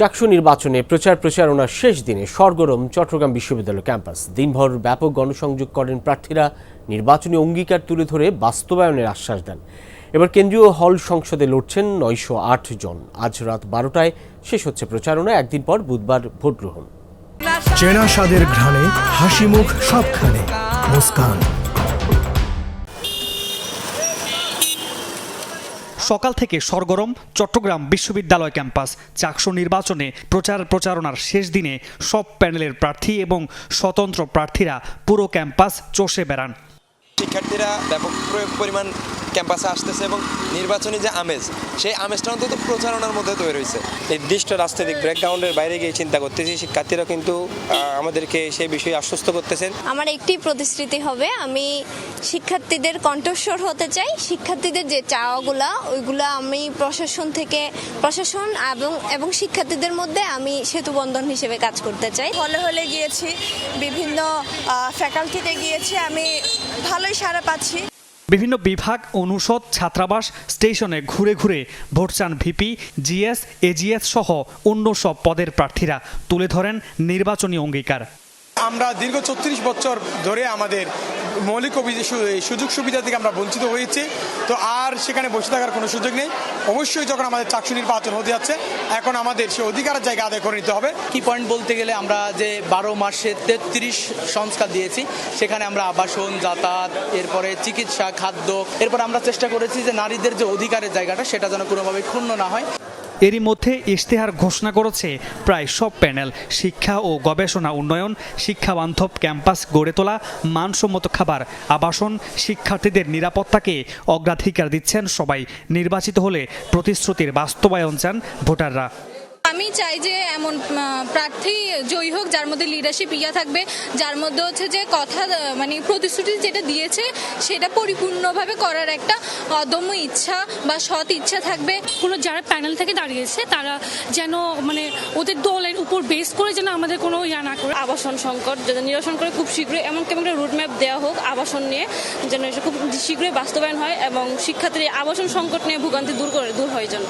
চাকসু নির্বাচনে প্রচার প্রচারণার শেষ দিনে সরগরম চট্টগ্রাম বিশ্ববিদ্যালয় ক্যাম্পাস। দিনভর ব্যাপক গণসংযোগ করেন প্রার্থীরা। নির্বাচনী অঙ্গীকার তুলে ধরে বাস্তবায়নের আশ্বাস দেন। এবার কেন্দ্রীয় হল সংসদে লড়ছেন নয়শো আট জন। আজ রাত বারোটায় শেষ হচ্ছে প্রচারণা। একদিন পর বুধবার ভোট গ্রহণ চেনা স্বাদের ঘ্রাণে হাসি মুখ সবখানে। মুস্কান। সকাল থেকে সরগরম, চট্টগ্রাম বিশ্ববিদ্যালয় ক্যাম্পাস, চাকসু নির্বাচনে প্রচার প্রচারণার শেষ দিনে সব প্যানেলের প্রার্থী এবং স্বতন্ত্র প্রার্থীরা পুরো ক্যাম্পাস চষে বেড়ান। শিক্ষার্থীরা ব্যাপক পরিমাণ ক্যাম্পাসে আসতেছে এবং নির্বাচনী যে আমেজ সেই আমেজটা অন্তত প্রচারণার মধ্যে তৈরি হয়েছে। নির্দিষ্ট রাজনৈতিক ব্যাকগ্রাউন্ডের বাইরে গিয়ে চিন্তা করতেছি শিক্ষার্থীরা কিন্তু আমাদেরকে সেই বিষয়ে আশ্বস্ত করতেছেন। আমার একটি প্রতিশ্রুতি হবে আমি শিক্ষার্থীদের কণ্ঠস্বর হতে চাই। শিক্ষার্থীদের যে চাওয়াগুলা ওইগুলা আমি প্রশাসন থেকে প্রশাসন এবং এবং শিক্ষার্থীদের মধ্যে আমি সেতু বন্ধন হিসেবে কাজ করতে চাই। হলে হলে গিয়েছি বিভিন্ন ফ্যাকাল্টিতে গিয়েছি আমি ভালোই সাড়া পাচ্ছি। বিভিন্ন বিভাগ, অনুষদ, ছাত্রাবাস, স্টেশনে ঘুরে ঘুরে ভোট চান ভিপি, জিএস, এজিএস সহ অন্য সব পদের প্রার্থীরা তুলে ধরেন নির্বাচনী অঙ্গীকার। আমরা দীর্ঘ ছত্রিশ বছর ধরে আমাদের মৌলিক সুযোগ সুবিধা থেকে আমরা বঞ্চিত হয়েছি। তো আর সেখানে বসে থাকার কোনো সুযোগ নেই। অবশ্যই যখন আমাদের চাকসু নির্বাচন হতে যাচ্ছে, এখন আমাদের সে অধিকারের জায়গা আদায় করে নিতে হবে। কি পয়েন্ট বলতে গেলে আমরা যে বারো মাসে তেত্রিশ সংস্কার দিয়েছি, সেখানে আমরা আবাসন, যাতায়াত, এরপরে চিকিৎসা, খাদ্য, এরপর আমরা চেষ্টা করেছি যে নারীদের যে অধিকারের জায়গাটা, সেটা যেন কোনোভাবে ক্ষুণ্ণ না হয়। এরই মধ্যে ইশতেহার ঘোষণা করেছে প্রায় সব প্যানেল, শিক্ষা ও গবেষণা উন্নয়ন, শিক্ষাবান্ধব ক্যাম্পাস গড়ে তোলা, মানসম্মত খাবার, আবাসন, শিক্ষার্থীদের নিরাপত্তাকে অগ্রাধিকার দিচ্ছেন সবাই। নির্বাচিত হলে প্রতিশ্রুতির বাস্তবায়ন চান ভোটাররা। চাই যে এমন প্রার্থী জয়ী হোক যার মধ্যে লিডারশিপ ইয়া থাকবে যার মধ্যে হচ্ছে যে কথা মানে প্রতিশ্রুতি যেটা দিয়েছে সেটা পরিপূর্ণভাবে করার একটা অদম্য ইচ্ছা বা সৎ ইচ্ছা থাকবে। কোনো যারা প্যানেল থেকে দাঁড়িয়েছে তারা যেন মানে ওদের দলের উপর বেস করে যেন আমাদের কোনো ইয়া না করে। আবাসন সংকট যাতে নিরসন করে খুব শীঘ্রই এমন কেমন একটা রুটম্যাপ দেওয়া হোক আবাসন নিয়ে যেন এটা খুব শীঘ্রই বাস্তবায়ন হয় এবং শিক্ষার্থীর আবাসন সংকট নিয়ে ভোগান্তি দূর করে দূর হয় যেন।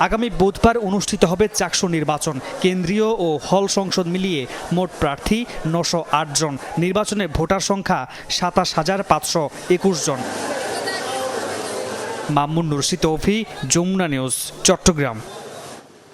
আগামী বুধবার অনুষ্ঠিত হবে চাকসু নির্বাচন। কেন্দ্রীয় ও হল সংসদ মিলিয়ে মোট প্রার্থী নশো জন। নির্বাচনে ভোটার সংখ্যা সাতাশ হাজার পাঁচশো একুশ জন। Mamun Nursi তৌফি Jamuna news, Chittagong.